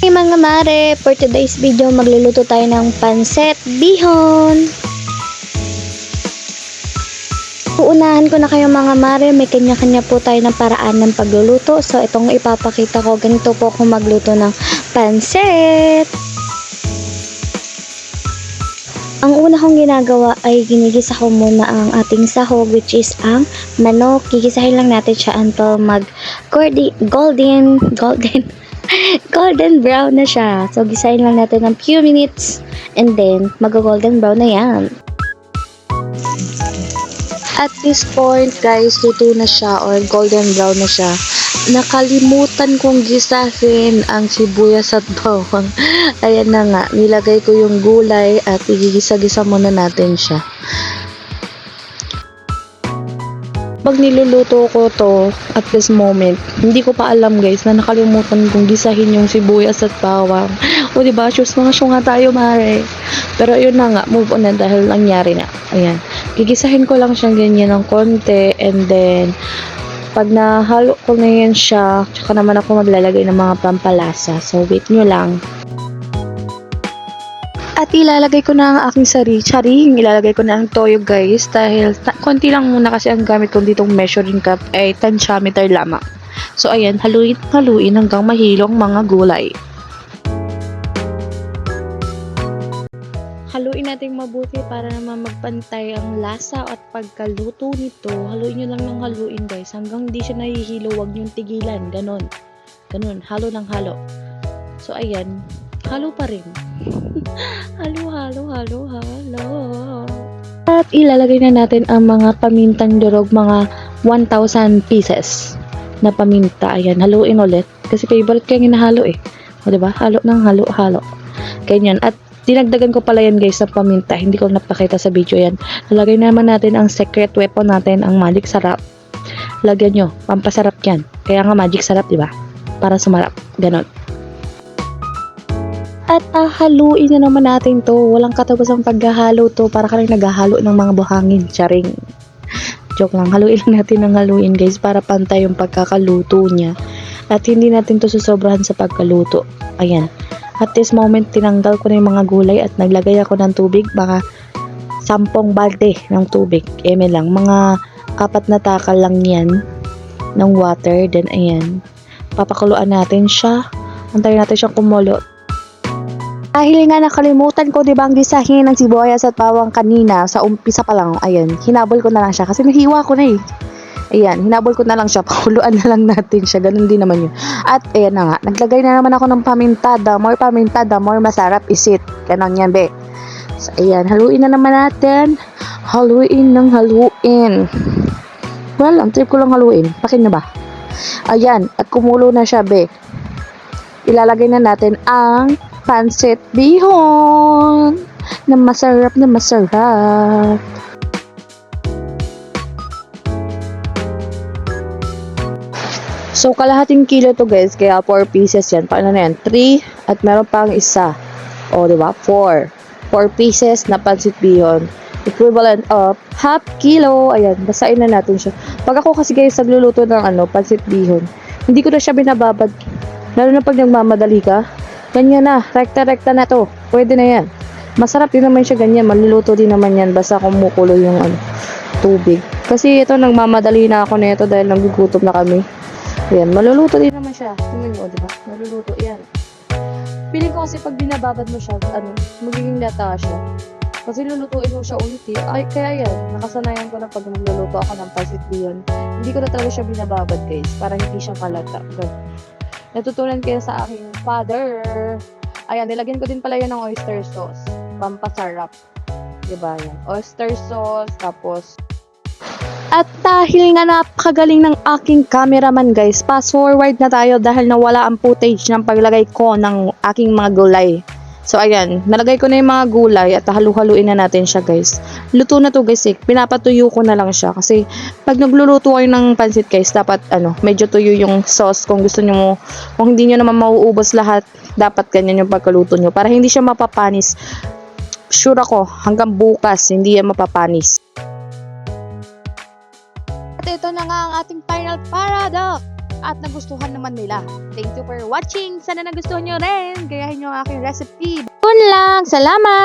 Hey mga mare, for today's video magluluto tayo ng panset bihon. Uunahan ko na kayo mga mare, may kanya-kanya po tayo ng paraan ng pagluluto. So itong ipapakita ko, ganito po ako magluto ng panset. Ang una kong ginagawa ay ginigisa ko muna ang ating sahog which is ang manok. Gigisahin lang natin siya until mag golden golden golden golden brown na siya. So, gisahin lang natin ng few minutes and then mag-golden brown na yan. At this point, guys, luto na siya or golden brown na siya. Nakalimutan kong gisahin ang sibuyas at bawang. Ayan na nga, nilagay ko yung gulay at igigisa-gisa muna natin siya. Pag niluluto ko to at this moment, hindi ko pa alam guys na nakalimutan kong gisahin yung sibuyas at bawang. O di ba, shoes mga syunga tayo mare. Pero yun na nga, move on na dahil nangyari na. Ayan. Gigisahin ko lang siyang ganyan ng konti and then pag nahalo ko na yan siya, tsaka naman ako maglalagay ng mga pampalasa. So wait nyo lang. At ilalagay ko na ang aking sari. Charing, ilalagay ko na ang toyo guys. Dahil konti lang muna kasi ang gamit kong ditong measuring cup ay tensiometer lamang. So ayan, haluin, haluin hanggang mahilong mga gulay. Haluin natin mabuti para naman magpantay ang lasa at pagkaluto nito. Haluin nyo lang ng haluin guys. Hanggang hindi siya nahihilo, huwag nyo tigilan. Ganon. Ganon. Halo ng halo. So ayan, halo pa rin. halo, halo, halo, halo. At ilalagay na natin ang mga pamintang durog, mga 1,000 pieces na paminta. Ayan, haluin ulit. Kasi favorite ko yung hinahalo eh. O, diba? Halo ng halo, halo. Ganyan. At dinagdagan ko pala yan guys sa paminta. Hindi ko napakita sa video yan. Nalagay naman natin ang secret weapon natin, ang magic sarap. Lagyan nyo. Pampasarap yan. Kaya nga magic sarap, diba? Para sumarap. Ganon. At ahaluin na naman natin to. Walang katapusang paghahalo to para ka naghahalo ng mga buhangin. Charing. Joke lang. Haluin natin ng haluin guys para pantay yung pagkakaluto niya. At hindi natin to susobrahan sa pagkaluto. Ayan. At this moment, tinanggal ko na yung mga gulay at naglagay ako ng tubig. Baka sampung balde ng tubig. Eme lang. Mga apat na takal lang yan ng water. Then, ayan. Papakuluan natin siya. Antayin natin siyang kumulo. Dahil nga nakalimutan ko, di ba, ang gisahin ng sibuyas at bawang kanina sa umpisa pa lang. Ayan, hinabol ko na lang siya kasi nahiwa ko na eh. Ayan, hinabol ko na lang siya. Pakuluan na lang natin siya. Ganun din naman yun. At ayan na nga, naglagay na naman ako ng paminta. The more paminta, the more masarap isit. Ganon yan, be. So, ayan, haluin na naman natin. Haluin ng haluin. Well, ang trip ko lang haluin. Pakin na ba? Ayan, at kumulo na siya, be. Ilalagay na natin ang pancit bihon na masarap na masarap. So, kalahating kilo to guys, kaya 4 pieces yan. Paano na yan? 3 at meron pang isa. O, di ba? 4. 4 pieces na pancit bihon. Equivalent of half kilo. Ayan, basain na natin siya. Pag ako kasi guys, nagluluto ng ano, pancit bihon, hindi ko na siya binababad. Lalo na pag nagmamadali ka, ganyan na, rekta-rekta na to. Pwede na yan. Masarap din naman siya ganyan, maluluto din naman yan basta kumukulo yung ano, tubig. Kasi ito, nagmamadali na ako nito dahil nagugutom na kami. Ayan, maluluto din naman siya. Tingnan nyo, di ba? Maluluto, yan. Piling ko kasi pag binababad mo siya, ano, magiging lata siya. Kasi lulutuin mo siya ulit eh. Ay, kaya yan, nakasanayan ko na pag nagluluto ako ng bihon. Hindi ko na talaga siya binababad guys, para hindi siya malata. Ganun. Natutunan kaya sa aking father. Ayan, nilagyan ko din pala yan ng oyster sauce. Pampasarap. Diba yan? Oyster sauce, tapos at dahil nga napakagaling ng aking cameraman guys, fast forward na tayo dahil nawala ang footage ng paglagay ko ng aking mga gulay. So ayan, nalagay ko na yung mga gulay at halu-haluin na natin siya guys. Luto na to guys eh, pinapatuyo ko na lang siya kasi pag nagluluto kayo ng pansit guys, dapat ano, medyo tuyo yung sauce kung gusto nyo mo, kung hindi nyo naman mauubos lahat, dapat ganyan yung pagkaluto nyo para hindi siya mapapanis. Sure ako, hanggang bukas hindi yan mapapanis. At ito na nga ang ating final product. At nagustuhan naman nila. Thank you for watching. Sana nagustuhan nyo rin. Gayahin nyo ang aking recipe. Yun lang. Salamat!